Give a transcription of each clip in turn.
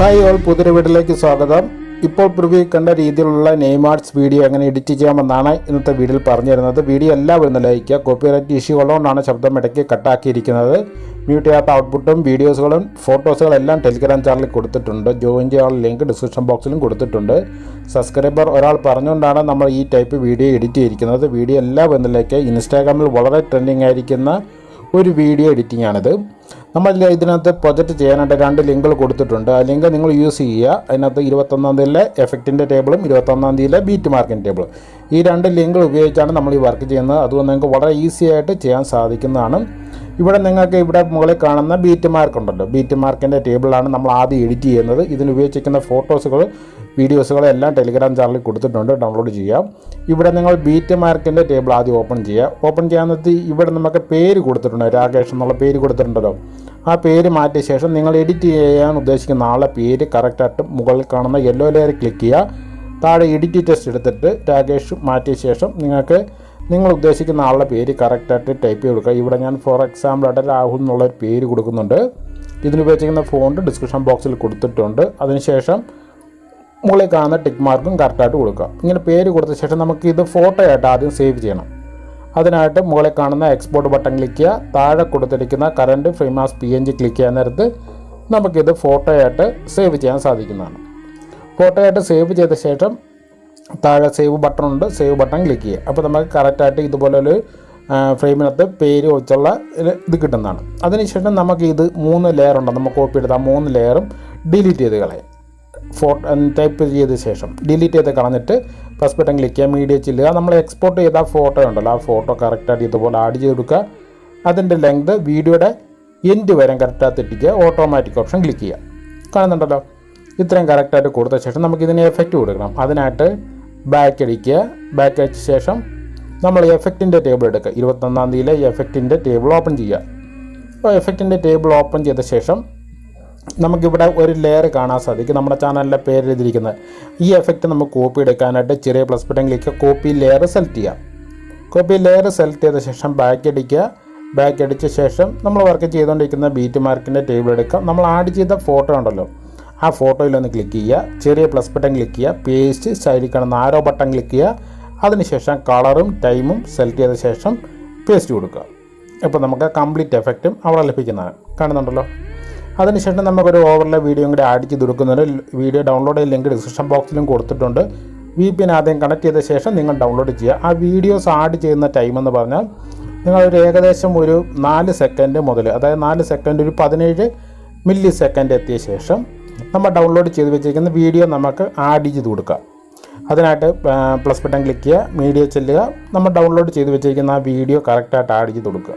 Hi all പുതിയ വീട്ടിലേക്ക് സ്വാഗതം. ഇപ്പോൾ പ്രിവ്യൂ കണ്ട രീതിയിലുള്ള നെയിം ആർട്സ് വീഡിയോ എങ്ങനെ എഡിറ്റ് ചെയ്യാമെന്നാണ് ഇന്നത്തെ വീഡിയോയിൽ പറഞ്ഞു തരുന്നത്. വീഡിയോ എല്ലാവരും ലൈക്കുക കോപ്പിറൈറ്റ് ഇഷ്യൂ ഉള്ളതുകൊണ്ടാണ് ശബ്ദം ഇടയ്ക്ക് കട്ടാക്കിയിരിക്കുന്നത് മ്യൂട്ട് ചെയ്യാത്ത ഔട്ട്പുട്ടും വീഡിയോസുകളും ഫോട്ടോസുകളും എല്ലാം ടെലിഗ്രാം ചാനലിൽ കൊടുത്തിട്ടുണ്ട്. ജോയിൻ ചെയ്യാനുള്ള ലിങ്ക് ഡിസ്ക്രിപ്ഷൻ ബോക്സിലും കൊടുത്തിട്ടുണ്ട്. സബ്സ്ക്രൈബർ ഒരാൾ പറഞ്ഞുകൊണ്ടാണ് നമ്മൾ ഈ ടൈപ്പ് വീഡിയോ എഡിറ്റ് ചെയ്തിരിക്കുന്നത്. വീഡിയോ എല്ലാവരും ലൈക്കുക ഇൻസ്റ്റാഗ്രാമിൽ വളരെ ട്രെൻഡിങ് ആയിരിക്കുന്ന ഒരു വീഡിയോ എഡിറ്റിംഗ് ആണിത്. നമ്മൾ ഇതിനകത്ത് പ്രൊജക്റ്റ് ചെയ്യാനായിട്ട് രണ്ട് ലിങ്കുകൾ കൊടുത്തിട്ടുണ്ട്. ആ ലിങ്ക് നിങ്ങൾ യൂസ് ചെയ്യുക. അതിനകത്ത് ഇരുപത്തൊന്നാം തീയതിയിലെ എഫക്റ്റിന്റെ ടേബിളും ഇരുപത്തൊന്നാം തീയതിയിലെ ബീറ്റ് മാർക്കിന്റെ ടേബിളും ഈ രണ്ട് ലിങ്കുകൾ ഉപയോഗിച്ചാണ് നമ്മൾ ഈ വർക്ക് ചെയ്യുന്നത്. അതുകൊണ്ട് നിങ്ങൾക്ക് വളരെ ഈസി ആയിട്ട് ചെയ്യാൻ സാധിക്കുന്നതാണ്. ഇവിടെ നിങ്ങൾക്ക് ഇവിടെ മുകളിൽ കാണുന്ന ബീറ്റ് മാർക്ക് ഉണ്ടല്ലോ. ബീറ്റ് മാർക്കിന്റെ ടേബിളാണ് നമ്മൾ ആദ്യം എഡിറ്റ് ചെയ്യുന്നത്. ഇതിന് ഉപയോഗിച്ചിരിക്കുന്ന ഫോട്ടോസുകൾ വീഡിയോസുകൾ എല്ലാം ടെലിഗ്രാം ചാനലിൽ കൊടുത്തിട്ടുണ്ട്. ഡൗൺലോഡ് ചെയ്യാം. ഇവിടെ നിങ്ങൾ ബീറ്റ് മാർക്കിന്റെ ടേബിൾ ആദ്യം ഓപ്പൺ ചെയ്യുക. ഓപ്പൺ ചെയ്യാമെന്നത് ഇവിടെ നമുക്ക് പേര് കൊടുത്തിട്ടുണ്ട്. രാകേഷ് എന്നുള്ള പേര് കൊടുത്തിട്ടുണ്ടല്ലോ. ആ പേര് മാറ്റിയ ശേഷം നിങ്ങൾ എഡിറ്റ് ചെയ്യാൻ ഉദ്ദേശിക്കുന്ന ആളെ പേര് കറക്റ്റായിട്ട് മുകളിൽ കാണുന്ന യെല്ലോ ലെയർ ക്ലിക്ക് ചെയ്യുക. താഴെ എഡിറ്റ് ടെസ്റ്റ് എടുത്തിട്ട് രാകേഷ് മാറ്റിയ ശേഷം നിങ്ങൾക്ക് നിങ്ങൾ ഉദ്ദേശിക്കുന്ന ആളുടെ പേര് കറക്റ്റായിട്ട് ടൈപ്പ് ചെയ്ത് കൊടുക്കുക. ഇവിടെ ഞാൻ ഫോർ എക്സാമ്പിളായിട്ട് രാഹുൽ എന്നുള്ള ഒരു പേര് കൊടുക്കുന്നുണ്ട്. ഇതിനുപയോഗിക്കുന്ന ഫോണ്ട് ഡിസ്ക്രിപ്ഷൻ ബോക്സിൽ കൊടുത്തിട്ടുണ്ട്. അതിനുശേഷം മുകളിൽ കാണുന്ന ടിക്ക് മാർക്കും കറക്റ്റായിട്ട് കൊടുക്കുക. ഇങ്ങനെ പേര് കൊടുത്ത ശേഷം നമുക്ക് ഇത് ഫോട്ടോ ആയിട്ട് ആദ്യം സേവ് ചെയ്യണം. അതിനായിട്ട് മുകളിൽ കാണുന്ന എക്സ്പോർട്ട് ബട്ടൺ ക്ലിക്ക് ചെയ്യുക. താഴെ കൊടുത്തിരിക്കുന്ന current frame as P N G click ചെയ്യാൻ നേരത്ത് നമുക്കിത് ഫോട്ടോ ആയിട്ട് സേവ് ചെയ്യാൻ സാധിക്കുന്നതാണ്. ഫോട്ടോ ആയിട്ട് സേവ് ചെയ്ത ശേഷം താഴെ സേവ് ബട്ടൺ ഉണ്ട് സേവ് ബട്ടൺ ക്ലിക്ക് ചെയ്യുക. അപ്പോൾ നമുക്ക് കറക്റ്റായിട്ട് ഇതുപോലൊരു ഫ്രെയിമിനകത്ത് പേര് വെച്ചുള്ള ഇത് കിട്ടുന്നതാണ്. അതിനുശേഷം നമുക്ക് ഇത് മൂന്ന് ലെയർ ഉണ്ട്. നമുക്ക് കോപ്പി എടുത്ത് ആ മൂന്ന് ലെയറും ഡിലീറ്റ് ചെയ്ത് കളയാം. ഫോട്ടോ ടൈപ്പ് ചെയ്ത ശേഷം ഡിലീറ്റ് ചെയ്ത് കളഞ്ഞിട്ട് പ്ലസ് ബട്ടൺ ക്ലിക്ക് ചെയ്യുക മീഡിയ ചെല്ലുക. നമ്മൾ എക്സ്പോർട്ട് ചെയ്ത ഫോട്ടോ ഉണ്ടല്ലോ ആ ഫോട്ടോ കറക്റ്റായിട്ട് ഇതുപോലെ ആഡ് ചെയ്ത് കൊടുക്കുക. അതിന്റെ ലെങ്ത് വീഡിയോയുടെ എൻഡ് വരെ കറക്റ്റായി തെറ്റിക്കുക ഓട്ടോമാറ്റിക് ഓപ്ഷൻ ക്ലിക്ക് ചെയ്യുക. കാണുന്നുണ്ടല്ലോ? ഇത്രയും കറക്റ്റായിട്ട് കൊടുത്ത ശേഷം നമുക്ക് ഇതിന് എഫക്റ്റ് കൊടുക്കണം. അതിനായിട്ട് ബാക്ക് അടിക്കുക. ബാക്ക് അടിച്ച ശേഷം നമ്മൾ എഫക്റ്റിന്റെ ടേബിൾ എടുക്കുക. ഇരുപത്തൊന്നാം തീയതിയിലെ എഫക്റ്റിന്റെ ടേബിൾ ഓപ്പൺ ചെയ്യുക. അപ്പോൾ എഫക്റ്റിന്റെ ടേബിൾ ഓപ്പൺ ചെയ്ത ശേഷം നമുക്കിവിടെ ഒരു ലെയർ കാണാൻ സാധിക്കും. നമ്മുടെ ചാനലിലെ പേര് എഴുതിയിരിക്കുന്നത് ഈ എഫക്റ്റ് നമുക്ക് കോപ്പി എടുക്കാനായിട്ട് ചെറിയ plus button click copy layer select ചെയ്യാം. കോപ്പി ലെയർ സെലക്ട് ചെയ്ത ശേഷം ബാക്ക് അടിക്കുക. ബാക്ക് അടിച്ച ശേഷം നമ്മൾ വർക്ക് ചെയ്തുകൊണ്ടിരിക്കുന്ന ബീറ്റ് മാർക്കിന്റെ ടേബിൾ എടുക്കാം. നമ്മൾ ആഡ് ചെയ്ത ഫോട്ടോ ഉണ്ടല്ലോ. ആ ഫോട്ടോയിൽ ഒന്ന് ക്ലിക്ക് ചെയ്യുക. ചെറിയ പ്ലസ് ബട്ടൺ ക്ലിക്ക് ചെയ്യുക. പേസ്റ്റ് സൈഡിൽ കാണുന്ന ആരോ ബട്ടൺ ക്ലിക്ക് ചെയ്യുക. അതിനുശേഷം കളറും ടൈമും സെലക്ട് ചെയ്ത ശേഷം പേസ്റ്റ് കൊടുക്കുക. ഇപ്പോൾ നമുക്ക് കംപ്ലീറ്റ് എഫക്റ്റും അവിടെ ലഭിക്കുന്നതാണ്. കാണുന്നുണ്ടല്ലോ? അതിനുശേഷം നമുക്കൊരു ഓവറിലെ വീഡിയോ കൂടി ആഡ് ചെയ്ത് കൊടുക്കുന്നുണ്ട്. വീഡിയോ ഡൗൺലോഡ് ചെയ്ത ലിങ്ക് ഡിസ്ക്രിപ്ഷൻ ബോക്സിലും കൊടുത്തിട്ടുണ്ട്. വി പി എൻ ആദ്യം കണക്ട് ചെയ്ത ശേഷം നിങ്ങൾ ഡൗൺലോഡ് ചെയ്യുക. ആ വീഡിയോസ് ആഡ് ചെയ്യുന്ന ടൈം എന്ന് പറഞ്ഞാൽ നിങ്ങളൊരു ഏകദേശം ഒരു നാല് സെക്കൻഡ് മുതൽ അതായത് നാല് സെക്കൻഡ് ഒരു പതിനേഴ് മില്ലി സെക്കൻഡ് എത്തിയ ശേഷം നമ്മൾ ഡൗൺലോഡ് ചെയ്ത് വെച്ചിരിക്കുന്ന വീഡിയോ നമുക്ക് ആഡ് ചെയ്ത് കൊടുക്കാം. അതിനായിട്ട് പ്ലസ് ബട്ടൺ ക്ലിക്ക് ചെയ്യുക മീഡിയ ചെല്ലുക നമ്മൾ ഡൗൺലോഡ് ചെയ്ത് വെച്ചിരിക്കുന്ന ആ വീഡിയോ കറക്റ്റായിട്ട് ആഡ് ചെയ്ത് കൊടുക്കുക.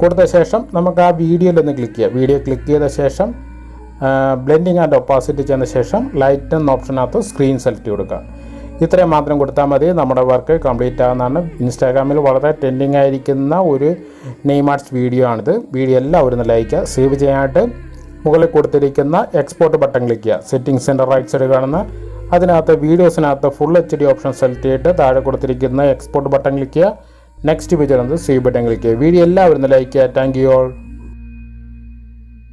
കൊടുത്ത ശേഷം നമുക്ക് ആ വീഡിയോയിലൊന്ന് ക്ലിക്ക് ചെയ്യുക വീഡിയോ ക്ലിക്ക് ചെയ്ത ശേഷം ബ്ലെൻഡിങ് ആൻഡ് ഒപ്പാസിറ്റി ചെയ്ത ശേഷം ലൈറ്റ് എന്ന ഓപ്ഷനകത്ത് സ്ക്രീൻ സെലക്ട് കൊടുക്കുക. ഇത്രയും മാത്രം കൊടുത്താൽ മതി. നമ്മുടെ വർക്ക് കംപ്ലീറ്റ് ആകുന്നതാണ് ഇൻസ്റ്റാഗ്രാമിൽ വളരെ ട്രെൻഡിങ് ആയിരിക്കുന്ന ഒരു നെയ്മാർട്സ് വീഡിയോ ആണിത്. വീഡിയോ എല്ലാവരും ലൈക്ക് സേവ് ചെയ്യാനായിട്ട് മുകളിൽ കൊടുത്തിരിക്കുന്ന എക്സ്പോർട്ട് ബട്ടൺ ക്ലിക്ക് ചെയ്യുക. സെറ്റിംഗ്സിന്റെ റൈറ്റ് സൈഡ് കാണുന്ന അതിനകത്ത് വീഡിയോസിനകത്ത് full H D option select ചെയ്തിട്ട് താഴെ കൊടുത്തിരിക്കുന്ന എക്സ്പോർട്ട് ബട്ടൺ ക്ലിക്ക് ചെയ്യുക. നെക്സ്റ്റ് എന്നത് സേവ് ബട്ടൺ ക്ലിക്ക് ചെയ്യുക. വീഡിയോ എല്ലാവരും ലൈക്ക് ചെയ്യുക. Thank you all